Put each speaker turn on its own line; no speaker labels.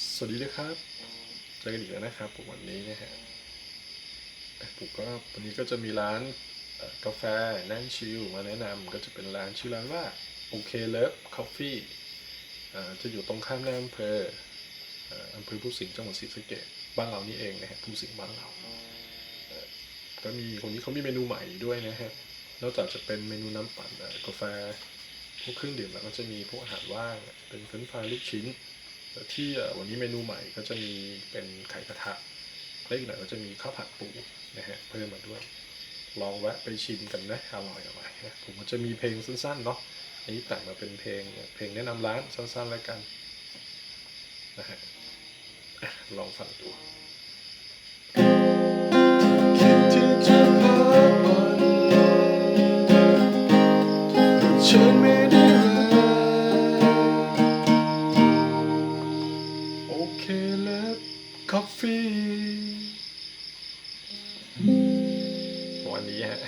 สวัสดีนะครับเจอกันอีกแล้วนะครับผมวันนี้นะฮะผมก็วันนี้ก็จะมีร้านกาแฟนั่งชิลมาแนะนำก็จะเป็นร้านชื่อร้านว่าโอเคเลิฟคอฟฟี่จะอยู่ตรงข้ามในอำเภออำเภอผู้สิงห์จังหวัดศรีสะเกษบ้านเรานี่เองนะฮะผู้สิงห์บ้านเราเอ่อก็มีคนนี้เขามีเมนูใหม่ด้วยนะฮะนอกจากจะเป็นเมนูน้ำปั่นกาแฟพวกเครื่องดื่มแล้วก็จะมีพวกอาหารว่างเป็นเฟรนฟรายลูกชิ้น แต่ที่วันนี้เมนูใหม่ก็จะมีเป็นไข่กระทะและอีกหน่อยก็จะมีข้าวผัดปูนะฮะเพิ่มมาด้วย ลองแวะไปชิมกันนะอร่อยอร่อยนะผมก็จะมีเพลงสั้นๆเนาะอันนี้แต่งมาเป็นเพลงเพลงแนะนำร้านสั้นๆแล้วกันนะฮะลองฟังดูฉันไม่ได้ เคแล้วกาแฟวันนี้ฮะ